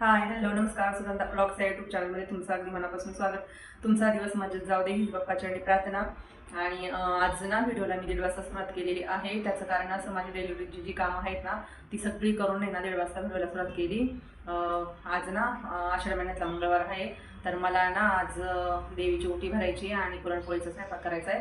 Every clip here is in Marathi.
हाय हॅलो नमस्कार सुगंधा ब्लॉग्स या यूट्यूब चॅनलमध्ये तुमचं अगदी मनापासून स्वागत. तुमचा दिवस मजेत जाऊ दे हीच बाप्पाची आणि प्रार्थना. आणि आज ना व्हिडिओला मी दीड वाजता सुरुवात केलेली आहे. त्याचं कारण असं माझी डिलिव्हरीची जी कामं आहेत ना ती सगळी करून आहे ना दीड वाजता व्हिडिओला सुरुवात केली. आज ना आषाढ महिन्यातला मंगळवार आहे. तर मला ना आज देवीची ओटी भरायची आहे आणि पुरणपोळीचा स्वयंपाक करायचा आहे.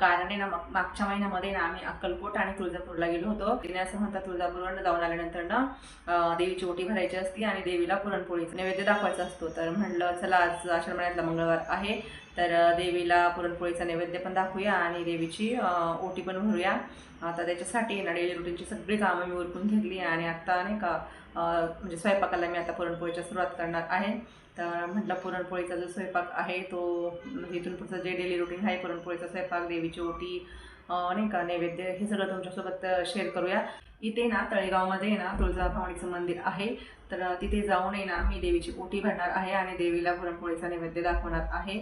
कारण आहे ना मागच्या महिन्यामध्ये ना आम्ही अक्कलकोट आणि तुळजापूरला गेलो होतो. तिने असं म्हणतात तुळजापूरवर जाऊन आल्यानंतर ना देवीची ओटी भरायची असती आणि देवीला पुरणपोळीचा नैवेद्य दाखवायचा असतो. तर म्हणलं चला आज आषाढ महिन्यातला मंगळवार आहे. तर देवीला पुरणपोळीचा नैवेद्य पण दाखवूया आणि देवीची ओटी पण भरूया. आता त्याच्यासाठी ना डेली रुटीनची सगळी कामं मी उरकून घेतली आणि आत्ता नाही का म्हणजे स्वयंपाकाला मी आता पुरणपोळीच्या सुरुवात करणार आहे. तर म्हटलं पुरणपोळीचा जो स्वयंपाक आहे तो म्हणजे इथून पुढचं जे डेली रुटीन आहे पुरणपोळीचा स्वयंपाक देवीची ओटी नाही का नैवेद्य हे सगळं तुमच्यासोबत शेअर करूया. इथे ना तळेगावमध्ये ना तुळजाभवानीचं मंदिर आहे. तर तिथे जाऊन ना मी देवीची ओटी भरणार आहे आणि देवीला पुरणपोळीचा नैवेद्य दाखवणार आहे.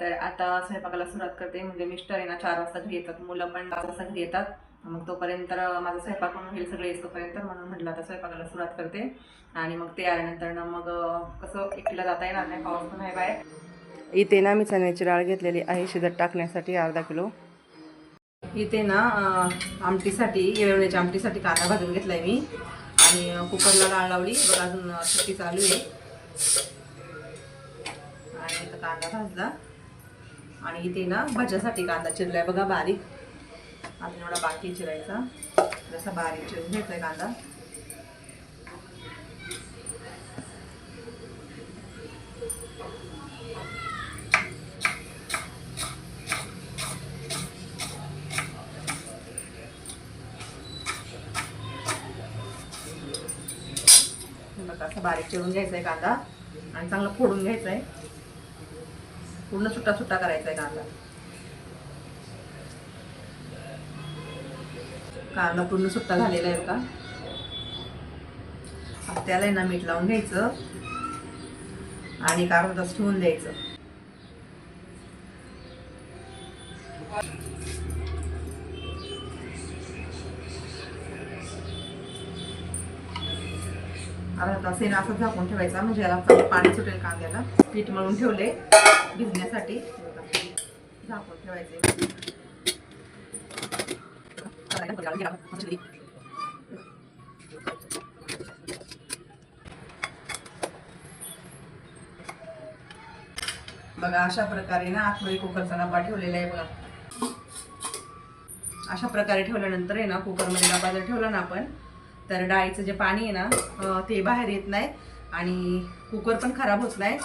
तर आता स्वयंपाकाला सुरुवात करते. म्हणजे मिस्टर आहे ना चार वाजता घरी येतात. मुलं पण पाच वाजता घरी येतात. मग तोपर्यंत माझा स्वयंपाक पण होईल सगळे येतोपर्यंत म्हणून म्हटलं आता स्वयंपाकाला सुरुवात करते. आणि मग ते आल्यानंतर ना मग कसं एकटीला जाता येणार नाही पाऊस पण आहे बाहेर. इथे ना मी चण्याची डाळ घेतलेली आहे शिजत टाकण्यासाठी अर्धा किलो. इथे ना आमटीसाठी येळवण्याच्या आमटीसाठी कांदा भाजून घेतलाय मी. आणि कुकरला डाळ लावली. बघा अजून अं, शिट्टी चालू आहे. कांदा भाजला. आणि इथे ना भाज्यासाठी कांदा चिरलाय. बघा बारीक. अजून एवढा बाकी चिरायचा. जसा बारीक चिरून घेतलाय कांदा. बघा बारीक चिरून घ्यायचा आहे कांदा. आणि चांगला फोडून घ्यायचा आहे पूर्ण सुट्टा सुट्टा करायचा आहे कांदा. कांदा पूर्ण सुट्टा झालेला आहे का त्याला आहे ना मीठ लावून घ्यायचं आणि एक अर्धा ठेवून द्यायचं. अर्धा तास ना असं झाकून ठेवायचा म्हणजे याला पाणी सुटेल कांद्याला. पीठ मळून ठेवले भिजण्यासाठी झाकून ठेवायचे. बघा अशा प्रकारे ना आतमध्ये कुकरचा डब्बा ठेवलेला आहे बघा. अशा प्रकारे ठेवल्यानंतर आहे ना कुकरमध्ये डबा जर ठेवला ना आपण तर डाळीचं जे पाणी आहे ना ते बाहेर येत नाही आणि कुकर पण खराब होत नाही.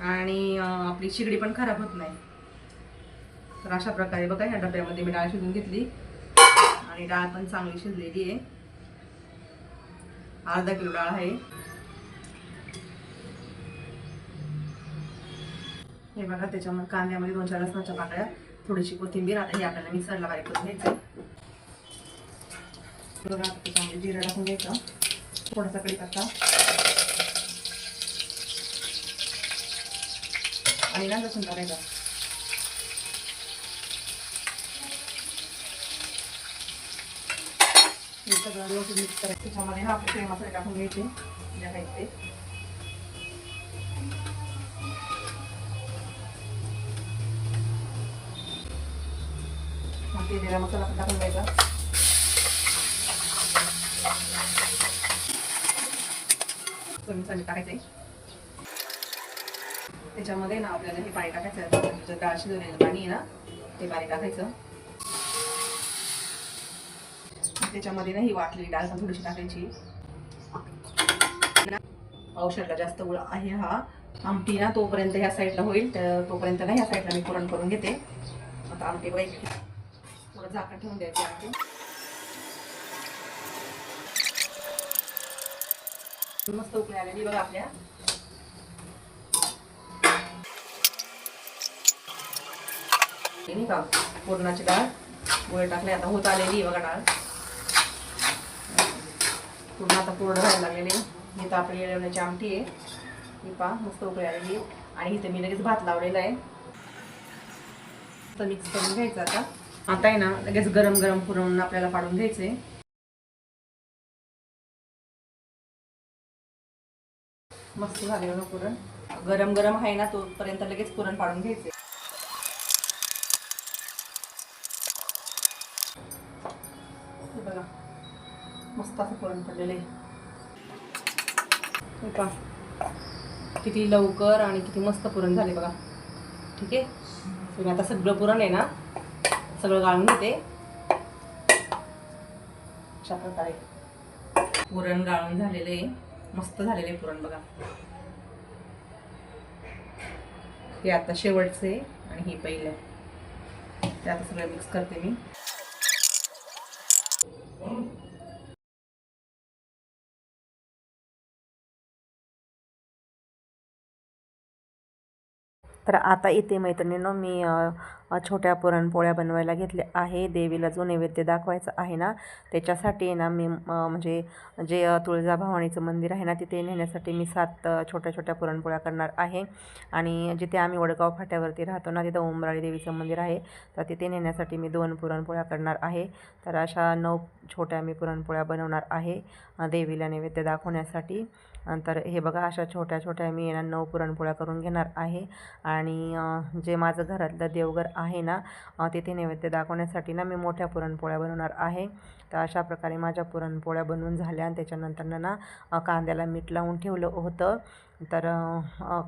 आणि आपली शिगडी पण खराब होत नाही. तर अशा प्रकारे बघा ह्या डब्यामध्ये मी डाळ शिजून घेतली. आणि डाळ पण चांगली शिजलेली आहे. अर्धा किलो डाळ आहे. हे बघा त्याच्यामध्ये कांद्यामध्ये दोन चार लसणाच्या पाकळ्या थोडीशी कोथिंबीर आता हे आपल्याला मिक्सरला बारीक करून घ्यायचं बघा त्याच्यामध्ये टाकून घ्यायचं. थोडासा कढीपत्ता. आणि ना लसूण टाकायचा हे सगळं व्यवस्थित मिक्स करायचं. त्याच्यामध्ये ना आपले खडे मसाले टाकून घ्यायचे जे आहेत ते. मग मसाला पण टाकून द्यायचा चमचाने टाकायचे. त्याच्यामध्ये ना आपल्याला हे पाणी टाकायचं जर डाळ शिजवलेलं पाणी आहे ना ते पाणी टाकायचं. त्याच्यामध्ये ना ही वाटलेली डाळ पण थोडीशी टाकायची. औषधला जास्त गुळ आहे हा. आमटी ना तोपर्यंत ह्या साईडला होईल. तर तोपर्यंत ना ह्या साईडला मी पुरण करून घेते. आता आमटी बाई थोडं झाकण ठेवून द्यायची आमटी. मस्त उकळी आलेली बघा आपल्या. नाही का? पुरणाची डाळ गोळे टाकले आता होत आलेली बघा डाळ. पूर्ण आता पूर्ण व्हायला लागलेली ही तर आपली येळवण्याची आमटी आहे. ही पा मस्त उकळी आलेली आणि इथे मी लगेच भात लावलेला आहे. तर मिक्स करून घ्यायचं आता. आता आहे ना लगेच गरम गरम पुरण आपल्याला पाडून घ्यायचे मस्त झाले पुरण. गरम गरम आहे ना तोपर्यंत लगेच पुरण पाडून घ्यायचे बघा. मस्त असं पुरण पडलेलं आहे. का किती लवकर आणि किती मस्त पुरण झाले बघा. ठीक आहे? मी आता सगळं पुरण आहे ना? सगळं गाळून घेते. अशा प्रकारे. पुरण गाळून झालेलं आहे. मस्त झालेलं आहे पुरण बघा. हे आता शेवटचं आहे आणि हे पहिलं आहे. ते आता सगळं मिक्स करते मी. तर आता इथे मैत्रिणींनो मी छोट्या पुरणपोळ्या बनवायला घेतल्या आहे देवीला जो नैवेद्य दाखवायचा आहे ना त्याच्यासाठी ना मी म्हणजे जे तुळजा तुळजाभवानीचं मंदिर आहे ना तिथे नेण्यासाठी मी सात छोट्या छोट्या पुरणपोळ्या करणार आहे. आणि जिथे आम्ही वडगाव फाट्यावरती राहतो ना तिथं उमराळी देवीचं मंदिर आहे. तर तिथे नेण्यासाठी मी दोन पुरणपोळ्या करणार आहे. तर अशा नऊ छोट्या मी पुरणपोळ्या बनवणार आहे देवीला नैवेद्य दाखवण्यासाठी. नंतर हे बघा अशा छोट्या छोट्या मी येणार नऊ पुरणपोळ्या करून घेणार आहे. आणि जे माझं घरातलं देवघर आहे ना तिथे नैवेद्य दाखवण्यासाठी ना मी मोठ्या पुरणपोळ्या बनवणार आहे. तर अशा प्रकारे माझ्या पुरणपोळ्या बनवून झाल्या आणि त्याच्यानंतर ना कांद्याला मीठ लावून ठेवलं होतं. तर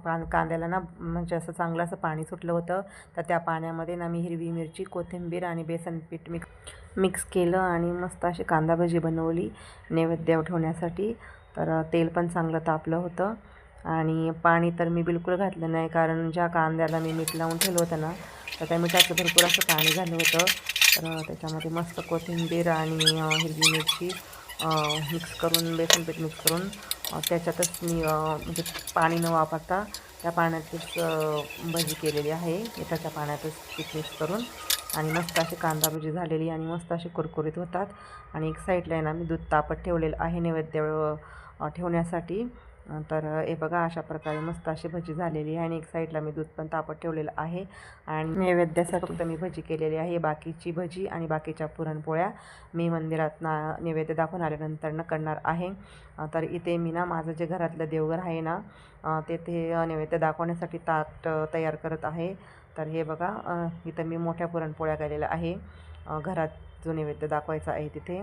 कां कांद्याला ना म्हणजे असं चांगलं असं पाणी सुटलं होतं. तर त्या पाण्यामध्ये ना मी हिरवी मिरची कोथिंबीर आणि बेसन पीठ मिक्स मिक्स केलं आणि मस्त अशी कांदा भजी बनवली नैवेद्य ठेवण्यासाठी. तर तेल पण चांगलं तापलं होतं. आणि पाणी तर मी बिलकुल घातलं नाही कारण ज्या कांद्याला मी मीठ लावून ठेवलं होतं ना तर त्या मिठाचं भरपूर असं पाणी झालं होतं. तर त्याच्यामध्ये मस्त कोथिंबीर आणि हिरवी मिरची मिक्स करून बेसन पीठ मिक्स करून त्याच्यातच मी म्हणजे पाणी न वापरता त्या पाण्यातच भजी केलेली आहे. मिठाच्या पाण्यातच पीठ मिक्स करून आणि मस्त अशी कांदा भजी झालेली आणि मस्त अशी कुरकुरीत होतात. आणि एक साईडला आहे ना मी दूध तापत ठेवलेलं आहे नैवेद्य ठेवण्यासाठी. तर हे बघा अशा प्रकारे मस्त अशी भजी झालेली आहे आणि एक साईडला मी दूध पण तापत ठेवलेलं आहे. आणि नैवेद्यासाठी. फक्त मी भजी केलेली आहे. बाकीची भजी आणि बाकीच्या पुरणपोळ्या मी मंदिरात ना नैवेद्य दाखवून आल्यानंतर न करणार आहे तर इथे मी ना माझं जे घरातलं देवघर आहे ना तेथे नैवेद्य दाखवण्यासाठी ताट तयार करत आहे. तर हे बघा इथं मी मोठ्या पुरणपोळ्या केलेल्या आहे. घरात जो नैवेद्य दाखवायचा आहे तिथे.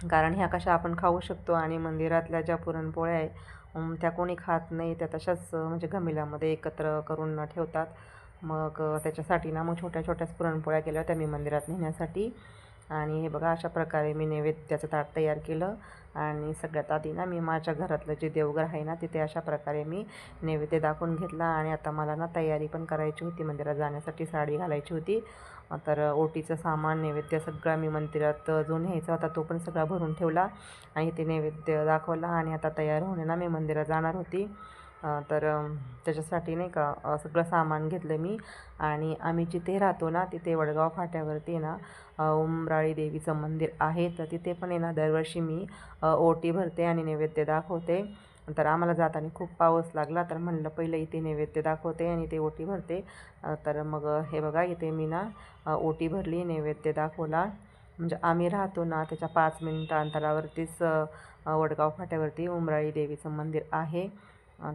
कारण ह्या कशा आपण खाऊ शकतो आणि मंदिरातल्या ज्या पुरणपोळ्या आहे त्या कोणी खात नाही त्या तशाच म्हणजे गमिलामध्ये एकत्र करून ठेवतात. मग त्याच्यासाठी ना मग छोट्या छोट्याच पुरणपोळ्या केल्या होत्या मी मंदिरात नेण्यासाठी. आणि हे बघा अशा प्रकारे मी नैवेद्याचं ताट तयार केलं. आणि सगळ्यात आधी ना मी माझ्या घरातलं जे देवघर आहे ना तिथे अशा प्रकारे मी नैवेद्य दाखवून घेतला आणि आता मला ना तयारी पण करायची होती. मंदिरात जाण्यासाठी साडी घालायची होती. तर ओटीचं सामान नैवेद्य सगळा मी मंदिरात जो न्यायचा होता तो पण सगळा भरून ठेवला आणि ते नैवेद्य दाखवला आणि आता तयार होणे ना मी मंदिरात जाणार होती. तर त्याच्यासाठी नाही का सगळं सामान घेतलं मी. आणि आम्ही जिथे राहतो ना तिथे वडगाव फाट्यावरती ना उमराळी देवीचं मंदिर आहे. तर तिथे पण आहे ना दरवर्षी मी ओटी भरते आणि नैवेद्य दाखवते. तर आम्हाला जाताना खूप पाऊस लागला तर म्हणलं पहिलं इथे नैवेद्य दाखवते आणि ते ओटी भरते. तर मग हे बघा इथे मी ना ओटी भरली नैवेद्य दाखवला. म्हणजे आम्ही राहतो ना त्याच्या पाच मिनिटं अंतरावरतीच वडगाव फाट्यावरती उमराळी देवीचं मंदिर आहे.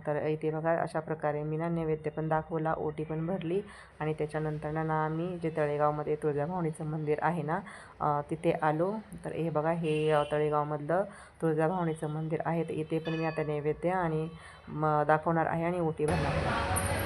तर इथे बघा अशा प्रकारे मी ना नैवेद्य पण दाखवला ओटी पण भरली आणि त्याच्यानंतर ना आम्ही जे तळेगावमध्ये तुळजाभवानीचं मंदिर आहे ना तिथे आलो. तर हे बघा हे तळेगावमधलं तुळजाभवानीचं मंदिर आहे. तर इथे पण मी आता नैवेद्य आणि म दाखवणार आहे आणि ओटी भरणार